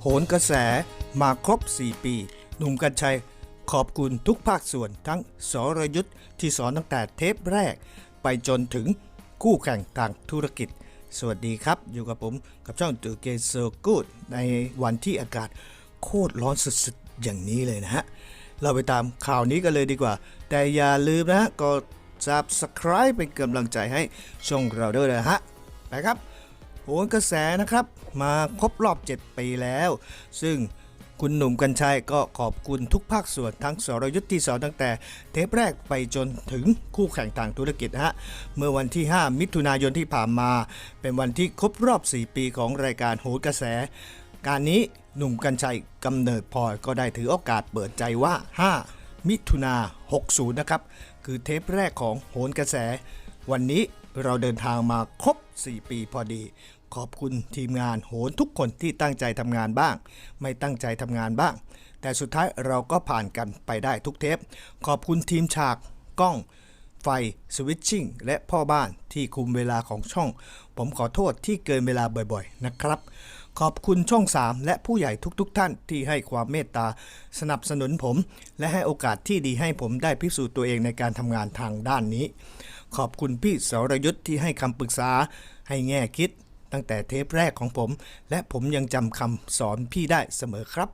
โหนกระแสมาครบ 4 ปี หนุ่มกัญชัยขอบคุณทุกภาคส่วนทั้งสรยุทธ์ที่สอนตั้งแต่เทปแรก ไปจนถึงคู่แข่งทางธุรกิจ สวัสดีครับ อยู่กับผมกับช่องตูเกโซกูดในวันที่อากาศโคตรร้อนสุดๆ อย่างนี้เลยนะฮะ เราไปตามข่าวนี้กันเลยดีกว่า แต่อย่าลืมนะฮะกด subscribe เป็นกำลังใจให้ช่องเราด้วยนะฮะ ไปครับ โหนกระแสนะครับ มาครบรอบ 7 ปีแล้ว ซึ่งคุณหนุ่มกัญชัยก็ขอบคุณทุกภาคส่วนทั้งสรยุทธ์ที่สอนตั้งแต่ เทปแรกไปจนถึงคู่แข่งทางธุรกิจนะฮะ เมื่อวันที่ 5 มิถุนายนที่ผ่านมา เป็นวันที่ครบรอบ 4 ปีของรายการโหนกระแส การนี้หนุ่มกัญชัยกำเนิดพลอยก็ได้ถือโอกาสเปิดใจว่า 5 มิถุนา60 นะครับ คือเทปแรกของโหนกระแส วันนี้ เราเดินทางมาครบ 4 ปีพอดี ขอบคุณทีมงานโหนทุกคนที่ตั้งใจทำงานบ้าง ไม่ตั้งใจทำงานบ้าง แต่สุดท้ายเราก็ผ่านกันไปได้ทุกเทป ขอบคุณทีมฉากกล้องไฟ สวิตชิ่ง และพ่อบ้านที่คุมเวลาของช่อง ผมขอโทษที่เกินเวลาบ่อยๆ นะครับ ขอบคุณช่อง 3 และผู้ใหญ่ทุกๆทท่านที่ให้ความเมตตา สนับสนุนผม และให้โอกาสที่ดีให้ผมได้พิสูจน์ตัวเองในการทำงานทางด้านนี้ ขอบคุณพี่สรยุทธ์ที่ให้คำปรึกษาให้แง่คิด ตั้งแต่เทปแรกของผม และผมยังจำคำสอนพี่ได้เสมอครับ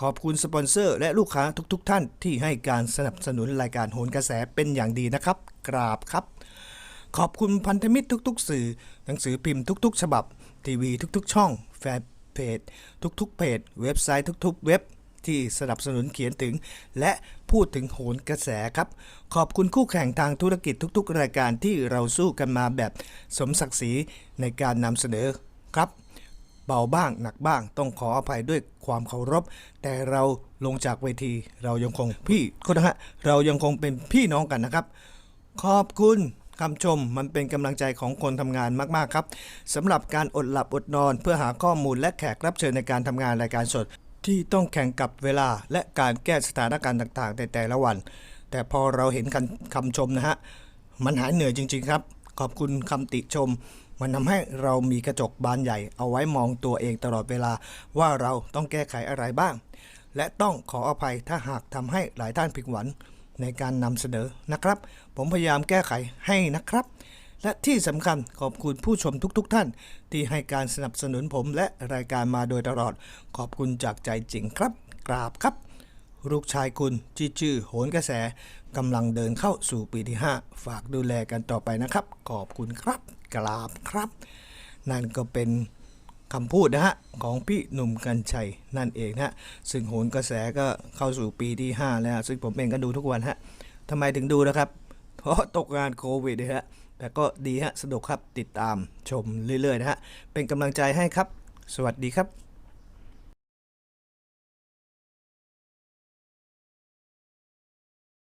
ขอบคุณสปอนเซอร์ และลูกค้าทุกๆทท่านที่ให้การสนับสนุนรายการโหนกระแสเป็นอย่างดีนะครับ กราบครับ ขอบคุณพันธมิตรทุก ๆ สื่อ หนังสือพิมพ์ทุก ๆ ฉบับ ทีวีทุก ๆ ช่อง แฟนเพจทุก ๆ เพจ เว็บไซต์ทุก ๆ เว็บ ที่สนับสนุนเขียนถึง และพูดถึงโหนกระแสครับ ขอบคุณคู่แข่งทางธุรกิจทุกๆ รายการที่เราสู้กันมาแบบสมศักดิ์ศรีในการนำเสนอครับเบาบ้างหนักบ้างต้องขออภัยด้วยความเคารพ แต่เราลงจากเวทีเรายังคงพี่ก็นะฮะเรายังคงเป็นพี่น้องกันนะครับ ขอบคุณคำชมมันเป็นกำลังใจของคนทำงานมาก ๆ ครับสำหรับการอดหลับอดนอนเพื่อหาข้อมูลและแขกรับเชิญในการทำงานรายการสด ที่ต้องแข่งกับเวลาและการแก้สถานการณ์ต่าง ๆ ในแต่ละวัน แต่พอเราเห็นคำคำชมนะฮะ มันหายเหนื่อยจริง ๆ ครับ ขอบคุณคำติชม มันทำให้เรามีกระจกบานใหญ่ เอาไว้มองตัวเองตลอดเวลาว่าเราต้องแก้ไขอะไรบ้าง และต้องขออภัยถ้าหากทำให้หลายท่านผิดหวังในการนำเสนอนะครับ ผมพยายามแก้ไขให้นะครับ และที่สำคัญขอบคุณผู้ชมทุกๆทท่าน ที่ให้การสนับสนุนผมและรายการมาโดยตลอด ขอบคุณจากใจจริงครับ กราบครับ ลูกชายคุณที่ชื่อโหนกระแสกำลังเดินเข้าสู่ปีที่ 5 ฝากดูแลกันต่อไปนะครับ ขอบคุณครับ กราบครับ นั่นก็เป็นคำพูดนะฮะของพี่หนุ่มกัญชัยนั่นเองนะฮะซึ่งโหนกระแสก็เข้าสู่ปีที่ 5 แล้ว ซึ่งผมเองก็ดูทุกวันฮะทำไมถึงดูนะครับ ราะตกงานโควิดนะฮะแต่ก็ดีฮะสนุกครับติดตามชมเรื่อยๆนะฮะเป็นกำลังใจให้ครับ สวัสดีครับ